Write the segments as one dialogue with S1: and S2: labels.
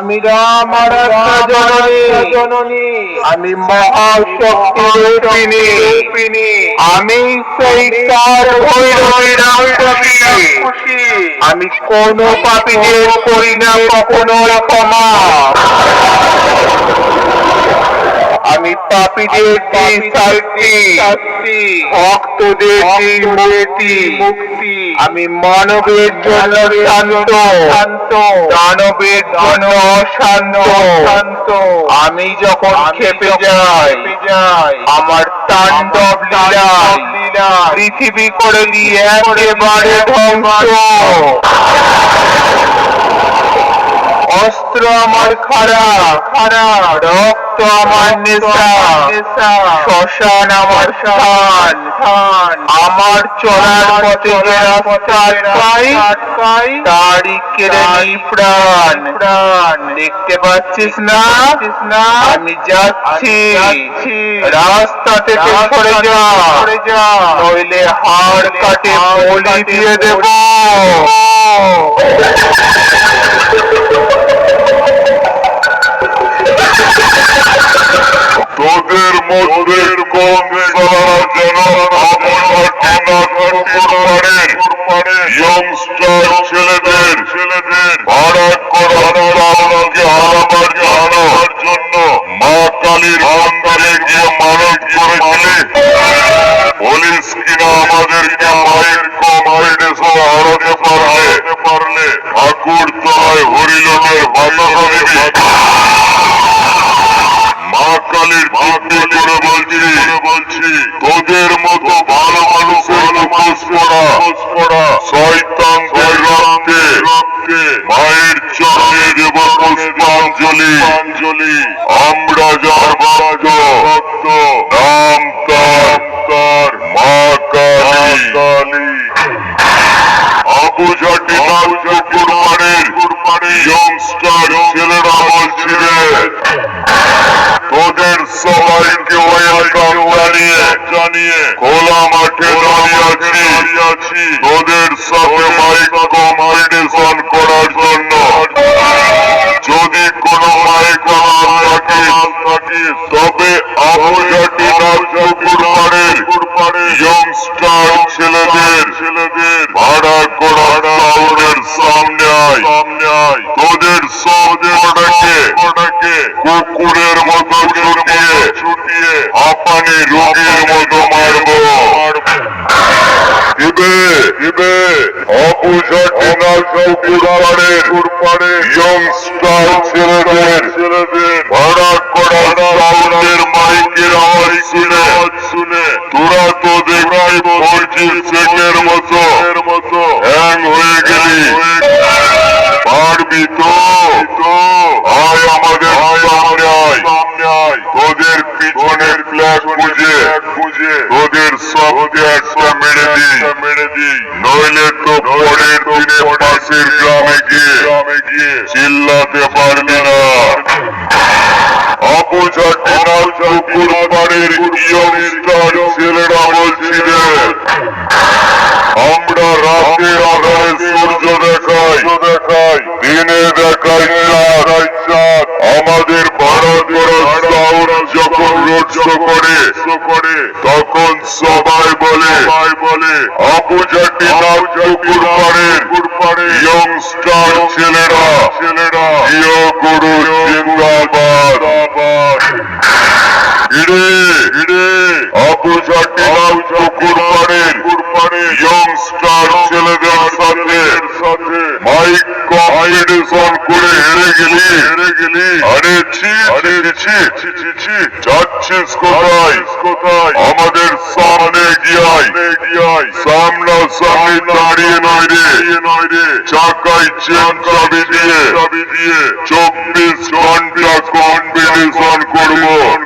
S1: আমি রাম জননী। আমি মহাশক্তি রূপিণী। আমি সেই তার খুশি আমি কোন পাপীদের করি না কখনো ক্ষমা। আমি পাপীদের শাস্তি ভক্তদের মুক্তি মুক্তি আমি মানবের জন্য শান্ত শান্ত দানবের জন্য অশান্ত। শান্ত আমি যখন খেপে যাই আমার তাণ্ডব লীলা পৃথিবী করে দিয়ে একেবারে ধ্বংস। অস্ত্র আমার খারাপ খারাপ রক্ত আমার নেশা শ্মশান আমার স্থান। আমার চলার পথে যে রাস্তা আটকাই তারই কেড়ে নিই প্রাণ। প্রাণ। দেখতে পাচ্ছিস না? আমি যাচ্ছি। রাস্তা থেকে সরে যা। নইলে হাড় কাটে বলি দিয়ে দেবো।
S2: তোদের মধ্যে কোন সারা যেন ইয়ংস্টার ছেলেদের ছেলেদের ভাড়া করা আমাকে হারাবার হারাবার জন্য মা কালীর মন্দিরে গিয়ে মানত করেছিলে। পুলিশ কিনা বলছি, তোদের মতো ভালো মানুষের পড়া শয়তানদের রক্তে রক্তে মায়ের চরণে দেব পুষ্পাঞ্জলি। আমরা যার ভক্ত ভক্ত নাম তার তার মা কালী কালী আবু জাটি নাম কুরবানের কুরবানের ইয়ংস্টার ছেলেরা বলছিলেন তোদের সবাইকে ওয়েলকাম জানিয়ে খোলা মাঠে দাঁড়িয়ে আছি। তোদের সাথে মাইক কম্পিটিশন করার জন্য যদি কোনো মাইক থাকে থাকে তবে আবুজাটি নাচকুরবারের ইয়ংস্টার ছেলেদের ছেলেদের ভাড়া করা টাউনের সামনে আয় সামনে আয় তোদের সৌদেরটাকে ওটাকে কুকুরের মতো ছুটিয়ে ছুটিয়ে হাঁপানি রোগীর মতো মারবো ইবে ইবে অপুষাটি কুরবানের ইয়ংস্টার ছেলেদের ভাড়া করা টাউনের মাইকের আওয়াজ শুনে তোরা তো দেখাই বলছিস সেটের মতো। ফ্ল্যাগ বুঝে। তোদের সবকে একটা মেরে দি নইলে তো পরের দিনে পাশের গ্রামে গিয়ে চিল্লাতে পারবি না। অপোজাটি নাল চকুর পাড়ের ইয়ংস্টার ছেলেরা বলছিলেন আমরা রাতে আধারে সূর্য দেখাই দেখাই দিনে দেখাই চাঁদ চাঁদ আমাদের ভারত সাউন্ড যখন করে। তখন সবাই বলে বলে পাড়ে। ইয়ংস্টার ছেলেরা ছেলেরা জিও গুরু জিন্দাবাদ। ইরে ইরে আপুজাটি নাম চকুর পাড়ের পাড়ে ইয়ংস্টার ছেলেদের সাথে সাথে মাইক কম্পিটিশন করে হেরে গেলি হেরে গেলি আরে ছি আরে ছি ছি ছি ছি যাচ্ছিস কোথায়? কোথায়? আমাদের সামনে গিয়াই। গিয়াই। সামনা সামনে দাঁড়িয়ে নয় রে। নয় রে। চাকাই চেন চাবি দিয়ে চাবি দিয়ে চব্বিশ ঘণ্টা কম্পিটিশন করব।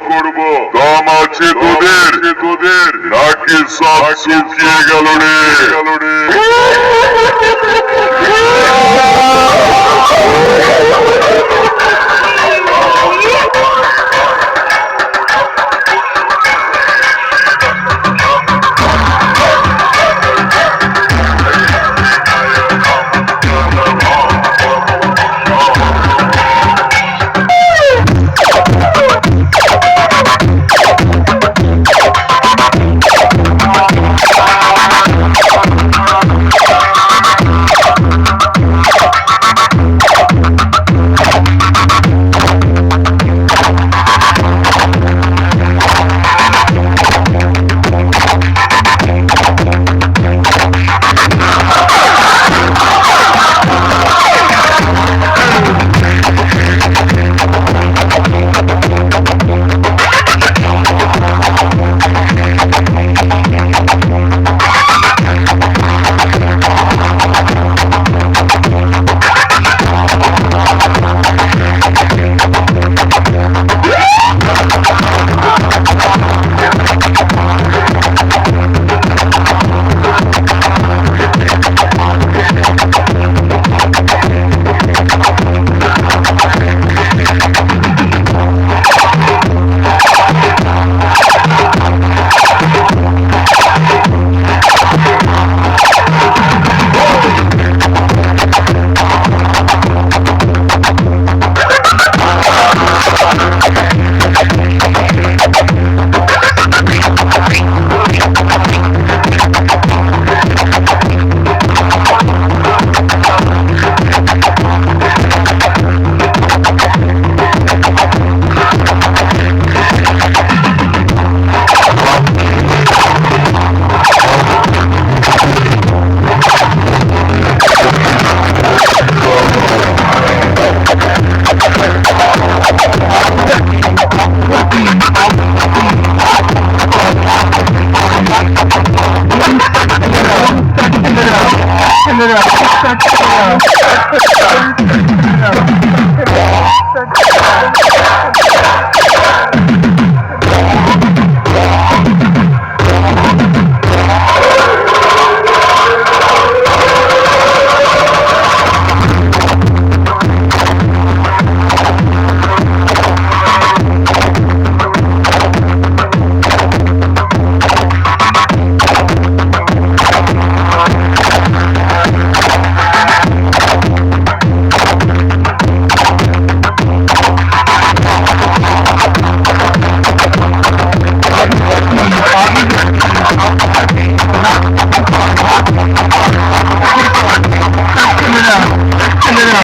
S2: করব। দম আছে তোদের। তোদের। নাকি সব শুকিয়ে গেল রে। গেল রে।